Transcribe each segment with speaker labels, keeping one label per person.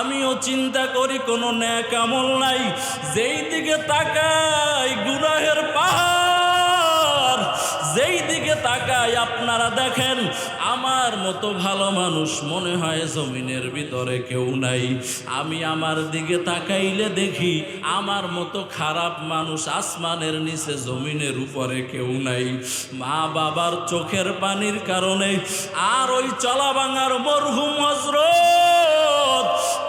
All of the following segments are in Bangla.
Speaker 1: আমিও চিন্তা করি কোনো ন্যাক আমল নাই। যেই দিকে তাকাই গুনাহের পাহাড়, যেই দিকে তাকাই আপনারা দেখেন, আমার মতো ভালো মানুষ মনে হয় জমিনের ভিতরে কেউ নাই। আমি আমার দিকে তাকাইলে দেখি আমার মতো খারাপ মানুষ আসমানের নিচে জমিনের উপরে কেউ নাই। মা বাবার চোখের পানির কারণে আর ওই চলা ভাঙার মরহুম হজরত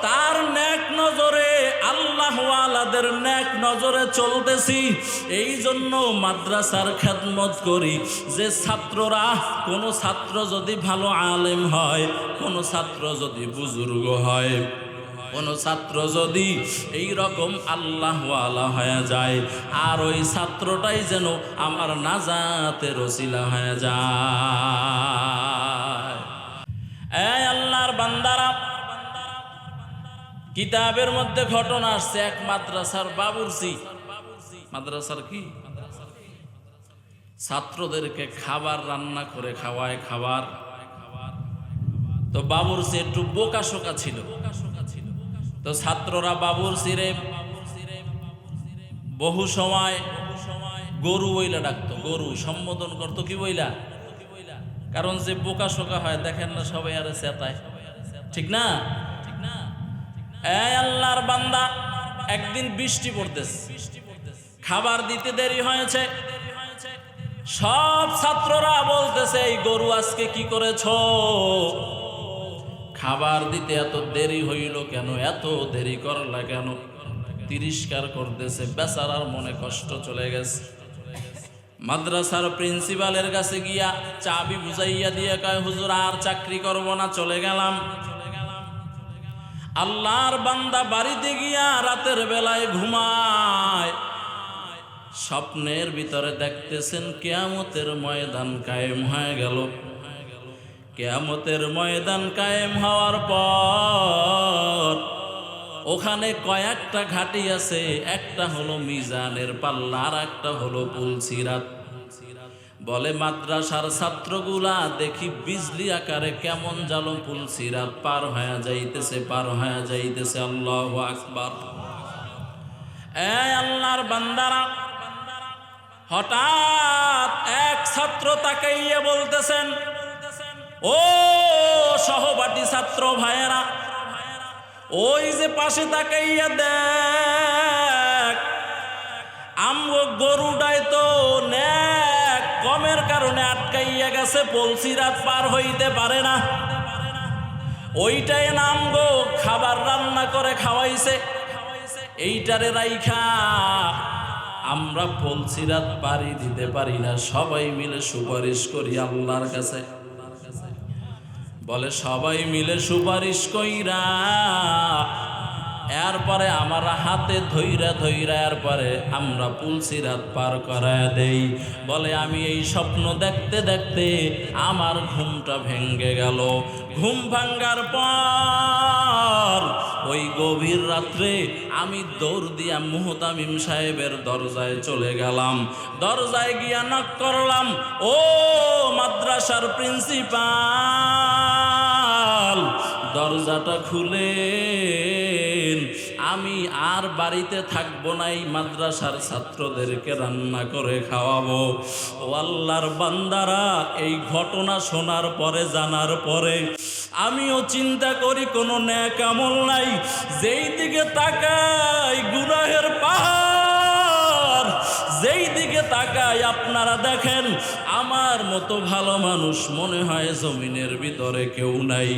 Speaker 1: তার ন্যাক নজরে আল্লাহ আলাদের ন্যাক নজরে চলতেছি। এই জন্য মাদ্রাসার খেদমত করি যে ছাত্ররা, কোনো ছাত্র যদি ভালো আলেম হয়, কোনো ছাত্র যদি বুজুর্গ হয়, কোনো ছাত্র যদি এই রকম আল্লাহ আলা হয়ে যায়, আর ওই ছাত্রটাই যেন আমার নাজাতে রসিলা হয়ে যায়। এই আল্লাহর বান্দারা কিতাবের মধ্যে ঘটনা আসছে, এক মাদ্রাসার বাবুরসি মাদ্রাসার কি? ছাত্রদেরকে খাবার রান্না করে খাওয়ায় খাবার। তো বাবুর বাবুরসি একটু বোকা শোকা ছিল। তো ছাত্ররা বাবুরসিরে বহু সময় গরু বইলা ডাকতো, গরু সম্বোধন করতো কি বইলা? কারণ যে বোকা শোকা হয়, দেখেন না সবাই আরে চেতায়। ঠিক না? আল্লাহর বান্দা, একদিন বৃষ্টি পড়তেছে। খাবার দিতে দেরি হয়েছে। সব ছাত্ররা বলতেছে, এই গরু আজকে কি করেছ? খাবার দিতে এত দেরি হইল কেন? এত দেরি করলা কেন? তিরস্কার করতেছে, বেচারার মনে কষ্ট চলে গেছে। মাদ্রাসার প্রিন্সিপালের কাছে গিয়া চাবি বুঝাইয়া দিয়ে কয়, হুজুর, আর চাকরি করব না, চলে গেলাম। আল্লাহর বান্দা বাড়িতে গিয়া রাতের বেলায় ঘুমায়। স্বপ্নের ভিতরে দেখতেছেন কেয়ামতের ময়দান কায়েম হয়ে গেল। কেয়ামতের ময়দান কায়েম হওয়ার পর ওখানে কয়েকটা ঘাটি আছে। একটা হলো মিজানের পাল্লা আর একটা হলো পুলসিরাত। বলে, মাদ্রাসার ছাত্রগুলা দেখি বিজলি আকারে কেমন জালো পুলসিরাত পার হয়ে যাইতেছে, পার হয়ে যাইতেছে, আল্লাহ আকবার। এই আল্লাহর বান্দারা, হঠাৎ এক ছাত্র তাকাইয়া বলতেছেন, ও সহপাঠী ছাত্র ভাইয়েরা, ওই যে পাশে তাকাইয়া দেখ, আমগো গরুটাই তো কারণে আটকাইয়া গেছে পলসিরাত পার হইতে পারে না। ওইটাই নাম গো, খাবার রান্না করে খাওয়াইছে। এইটারে রাইখা, আমরা পলসিরাত পারি দিতে পারি না, সবাই মিলে সুপারিশ করি আল্লাহর কাছে। বলে, সবাই মিলে সুপারিশ কইরা এরপরে আমার হাতে ধৈরা ধৈরা এরপরে আমরা পুলসিরাত পার করায় দেই। বলে, আমি এই স্বপ্ন দেখতে দেখতে আমার ঘুমটা ভেঙ্গে গেল। ঘুম ভাঙ্গার পর ওই গভীর রাত্রে আমি দৌড় দিয়া মুহতামিম সাহেবের দরজায় চলে গেলাম। দরজায় গিয়া নক করলাম, ও মাদ্রাসার প্রিন্সিপাল, দরজাটা খুলেন আমি আর বাড়িতে থাকব না এই মাদ্রাসার ছাত্রদেরকে রান্না করে খাওয়াবো। ও আল্লাহর বান্দারা, এই ঘটনা শোনার পরে, জানার পরে আমিও চিন্তা করি, কোনো ন্যাক আমল নাই। যেই দিকে তাকাই, গুনাহের পাহাড়, যেই তাকাই আপনারা দেখেন, আমার মতো ভালো মানুষ মনে হয় জমিনের ভিতরে কেউ নাই।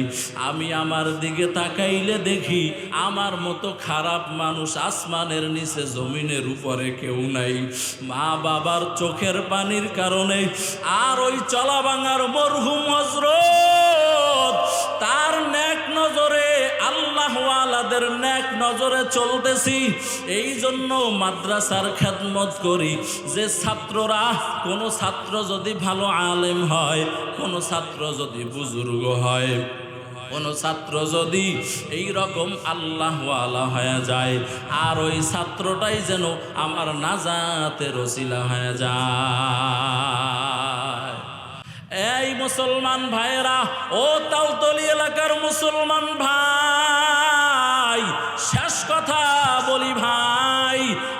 Speaker 1: আমি আমার দিকে তাকাইলে দেখি আমার মতো খারাপ মানুষ আসমানের নিচে জমিনের উপরে কেউ নাই। মা বাবার চোখের পানির কারণে আর ওই চলা ভাঙার মরহুম হজরত তার আল্লাহ আলাদের ন্যাক নজরে চলতেছি। এই জন্য মাদ্রাসার খেদমত করি যে ছাত্ররা, কোনো ছাত্র যদি ভালো আলেম হয়, কোনো ছাত্র যদি বুজুর্গ হয়, কোনো ছাত্র যদি এই রকম আল্লাহ আলা হয়ে যায়, আর ওই ছাত্রটাই যেন আমার নাজাতের রসিলা হয়ে যায়। এই মুসলমান ভাইরা ও তালতলি এলাকার মুসলমান ভাই শেষ কথা বলি ভাই,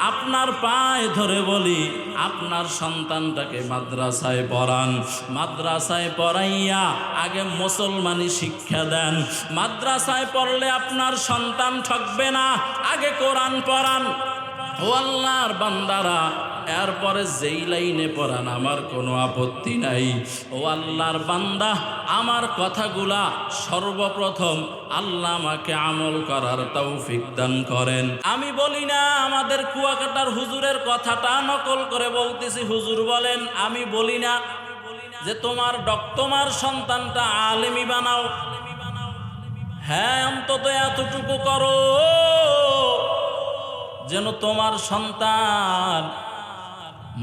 Speaker 1: আপনার পায়ে ধরে বলি, আপনার সন্তানটাকে মাদ্রাসায় পড়ান। মাদ্রাসায় পড়াইয়া আগে মুসলমানি শিক্ষা দেন। মাদ্রাসায় পড়লে আপনার সন্তান ঠকবে না, আগে কোরআন পড়ান। ও আল্লাহর বান্দারা, এরপরে যেই লাইনে পড়ান, আমার কোনো আপত্তি নাই। ও আল্লাহর বান্দা, আমার কথাগুলা সর্বপ্রথম আল্লাহ আমাকে আমল করার তৌফিক দান করেন। আমি বলি না, আমাদের কুয়াকাটার হুজুরের কথাটা নকল করে বলতেছি, হুজুর বলেন, আমি বলি না যে তোমার তোমার সন্তানটা আলেমি বানাও। হ্যাঁ অন্তত এতটুকু করো। যেন তোমার সন্তান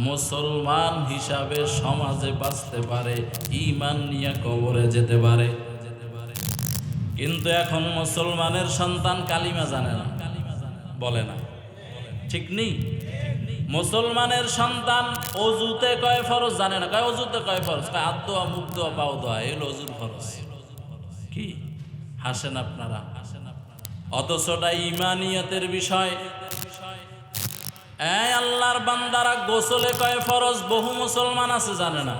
Speaker 1: মুসলমান হিসাবে সমাজে বাঁচতে পারে ইমান নিয়ে কবরে যেতে পারে। কিন্তু এখন মুসলমানের সন্তান কালিমা জানে না, বলে না। ঠিক নেই মুসলমানের সন্তান অজুতে কয় ফরজ জানে না, কয় অজুতে কয় ফরজ? কয় দোয়া মুখ দোয়া পাও দোয়া এগুলো অজুর ফরজ। কি? হাসেন আপনারা। অথচটা ইমানিয়তের বিষয়। এই আল্লাহর বান্দারা গোসলে কয় ফরজ বহু মুসলমান আছে, জানে না?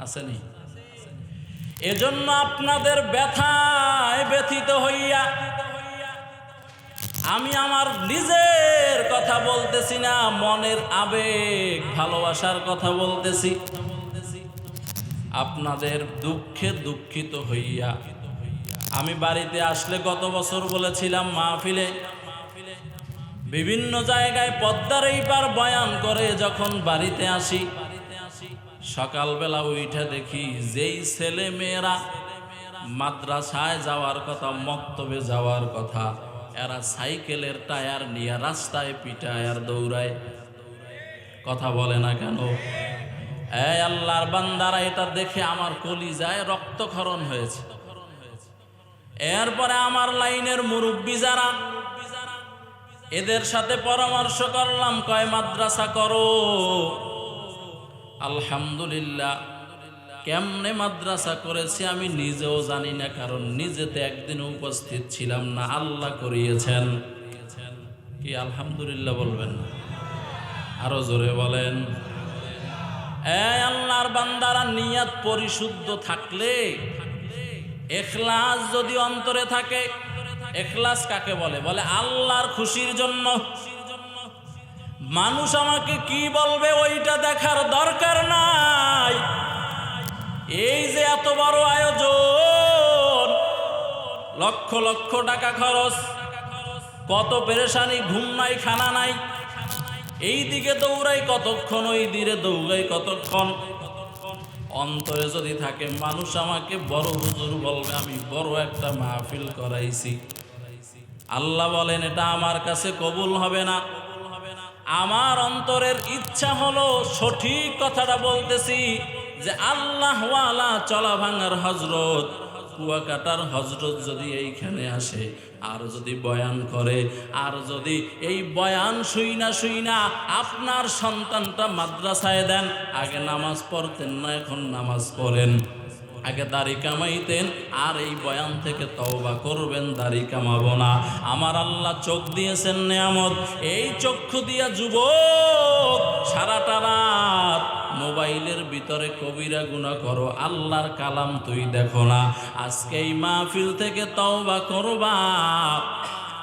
Speaker 1: আসেনি? এজন্য আপনাদের ব্যথায় ব্যথিত হইয়া আমি আমার নিজের কথা বলতেছি না, মনের আবেগ, ভালোবাসার কথা বলতেছি। আপনাদের দুঃখে দুঃখিত হইয়া আমি বাড়িতে আসলে গত বছর বলেছিলাম মাহফিলে বিভিন্ন জায়গায় পদ্মার এই পার বয়ান করে যখন বাড়িতে আসি। সকালবেলা উঠে দেখি যেই ছেলে মেয়েরা মাদ্রাসায় যাওয়ার কথা, মক্তবে যাওয়ার কথা, এরা সাইকেলের টায়ার নিয়ে রাস্তায় পিটায় আর দৌড়ায়। কথা বলে না কেন? এই আল্লাহর বান্দারা এটা দেখে আমার কলিজায় রক্তক্ষরণ হয়েছে। এরপরে আমার লাইনের মুরব্বী যারা এদের সাথে পরামর্শ করলাম, কয়, মাদ্রাসা করো। আলহামদুলিল্লাহ, কেমনে মাদ্রাসা করেছি আমি নিজেও জানি না, কারণ নিজেতে একদিন উপস্থিত ছিলাম না, আল্লাহ করিয়েছেন। কি আলহামদুলিল্লাহ বলবেন? আরও জোরে বলেন। আল্লাহর বান্দারা নিয়াত পরিশুদ্ধ থাকলে, এখলাস যদি অন্তরে থাকে এখলাস কাকে বলে? বলে, আল্লাহর খুশির জন্য। মানুষ আমাকে কি বলবে ওইটা দেখার দরকার নাই। এই যে এত বড় আয়োজন, লক্ষ লক্ষ টাকা খরচ, কত পেরেশানি, ঘুম নাই, খানা নাই। এই দিকে দৌড়াই কতক্ষণ, ওই দিকে দৌড়াই কতক্ষণ? অন্তরে যদি থাকে, মানুষ আমাকে বড় হুজুর বলবে, আমি বড় একটা মাহফিল করাইছি। আল্লাহ বলেন, এটা আমার কাছে কবুল হবে না। আমার অন্তরের ইচ্ছা হলো সঠিক কথাটা বলতেছি যে আল্লাহ চলা ভাঙার হজরত কুয়াকাটার হজরত যদি এইখানে আসে, আর যদি বয়ান করে, আর যদি এই বয়ান শুই না শুই না আপনার সন্তানটা মাদ্রাসায় দেন, আগে নামাজ পড়তেন না, এখন নামাজ পড়েন। আগে দাড়ি কামাইতেন, আর এই বয়ান থেকে তওবা করবেন, দাড়ি কামাবো না। আমার আল্লাহ চোখ দিয়েছেন নেয়ামত, এই চক্ষু দিয়া যুবক, সারাটা রাত মোবাইলের ভিতরে কবিরা গুণা করো, আল্লাহর কালাম তুই দেখো না। আজকে এই মাহফিল থেকে তওবা করবা।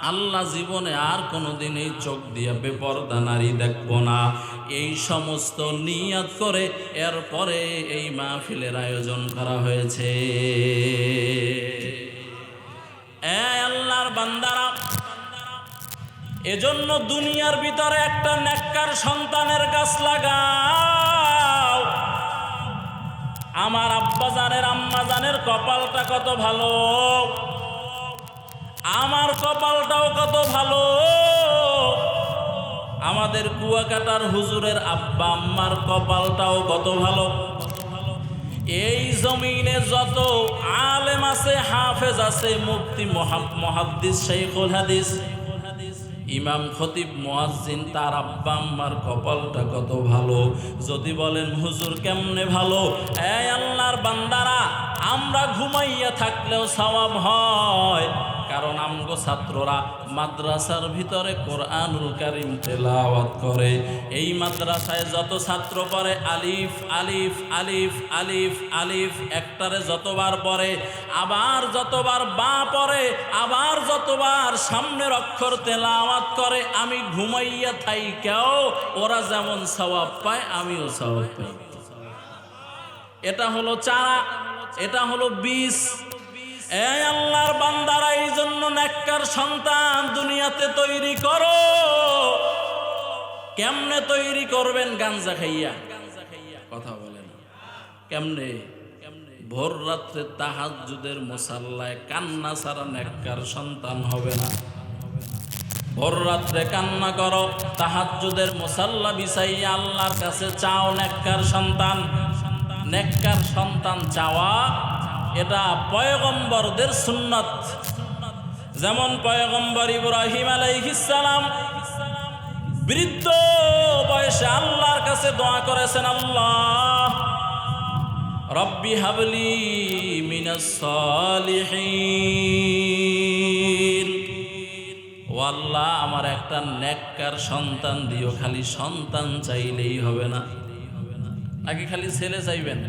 Speaker 1: আল্লাহ জীবনে আর কোনোদিন এই চোখ দিয়ে বেপরদা নারী দেখব না। এই সমস্ত নিয়াত করে এরপরে এই মাহফিলের আয়োজন করা হয়েছে। আল্লাহর এজন্য দুনিয়ার ভিতরে একটা নেককার সন্তানের গাছ লাগাও। আমার আব্বাজানের, আম্মাজানের কপালটা কত ভালো। আমার কপালটাও কত ভালো। আমাদের কুয়াকাটার হুজুরের আব্বা আম্মার কপালটাও কত ভালো। এই জমিনে যত আলেম আছে, হাফেজ আছে, মুফতি মহা- মহাদ্দিস শেখুল হাদিস, ইমাম খতিব, মুয়াজ্জিন, তার আব্বা আম্মার কপালটা কত ভালো। যদি বলেন, হুজুর কেমনে ভালো? এই আল্লাহর বান্দারা, আমরা ঘুমাইয়া থাকলেও সওয়াব হয়। কারণ আমগো ছাত্ররা মাদ্রাসার ভিতরে কোরআনুল কারিম তেলাওয়াত করে। এই মাদ্রাসায় যত ছাত্র পড়ে, আলিফ আলিফ আলিফ আলিফ আলিফ, একটারে যতবার পড়ে, আবার যতবার বা পড়ে, আবার যতবার সামনের অক্ষর তেলাওয়াত করে, আমি ঘুমাইয়া থাই কেউ ওরা যেমন সওয়াব পায়, আমিও সওয়াব পাই। এটা হলো চারা, এটা হলো বীজ। এই আল্লাহর বান্দারা এই জন্য নেককার সন্তান দুনিয়াতে তৈরি করো। কেমনে তৈরি করবেন গাঞ্জা খাইয়া? কথা বলেন কেমনে? ভোর রাত্রে তাহাজুদের মোসাল্লায় কান্না ছাড়া নেককার সন্তান হবে না। ভোর রাত্রে কান্না করো তাহাজুদের মোসাল্লা বিছাইয়া আল্লাহর কাছে চাও নেককার সন্তান। নেককার সন্তান চাওয়া এটা পয়গম্বরদের সুন্নত। যেমন পয়গম্বর ইব্রাহিম আলাইহিসসালাম বৃদ্ধ বয়সে আল্লাহর কাছে দোয়া করেছেন, আল্লাহ, রব্বি হাবলি মিনাস সালিহিন। ও আল্লাহ, আমার একটা নেককার সন্তান দিও, খালি সন্তান চাইলেই হবে না। নাকি খালি ছেলে চাইবেন?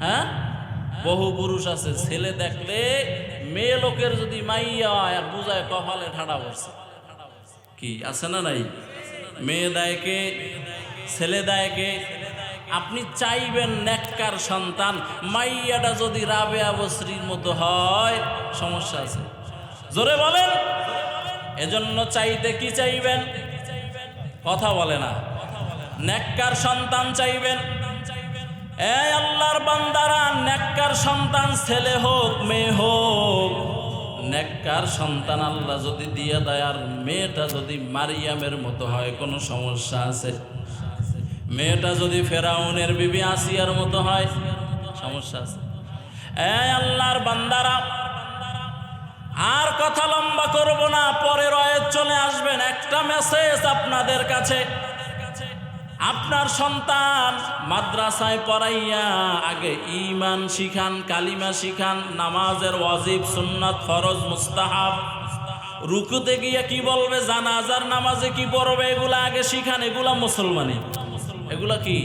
Speaker 1: হ্যাঁ? বহু পুরুষ আছে, ছেলে দেখলে মেয়ে লোকের যদি মাইয়া হয় আর বুঝায় কপালে ঠাডা পড়ছে। কি, আছে না নাই? মেয়ে দায়কে ছেলে দায়কে আপনি চাইবেন নেককার সন্তান, মাইয়াটা যদি রাবে আবশ্রীর মতো হয়, সমস্যা আছে। জোরে বলেন। এজন্য চাইতে কি চাইবেন? কথা বলে না। নেককার সন্তান চাইবেন। এই আল্লাহর বান্দারা, নেককার সন্তান ছেলে হোক, মেয়ে হোক। নেককার সন্তান আল্লাহ যদি দিয়ে দেয়, আর মেয়েটা যদি মারিয়ামের মতো হয়, কোনো সমস্যা আছে? মেয়েটা যদি ফেরাউনের বিবি আসিয়ার মতো হয়, সমস্যা আছে? এই আল্লাহর বান্দারা, আর কথা লম্বা করব না পরে রয়ে চলে আসবেন। একটা মেসেজ আপনাদের কাছে। আপনার সন্তান মাদ্রাসায় পড়াইয়া আগে ইমান শিখান, কালিমা শিখান, নামাজের ওয়াজিব, সুন্নাত, ফরজ, মুস্তাহাব। রুকুতে গিয়া কি বলবে, জানাজার নামাজে কি পড়বে, এগুলা আগে শিখান, এগুলা মুসলমানি। এগুলা কি?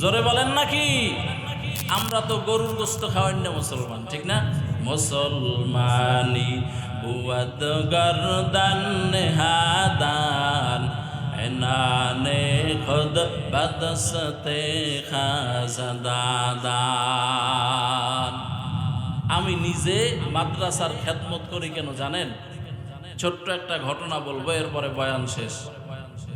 Speaker 1: জোরে বলেন নাকি আমরা তো গরুর গোস্ত খাওয়াই না মুসলমান, ঠিক না? মুসলমানি বুয়াদ গরদান হাদান খোদ বদসতে খাজাদান আমি নিজে মাদ্রাসার খেদমত করি কেন জানেন? ছোট্ট একটা ঘটনা বলব, এরপরে বয়ান শেষ।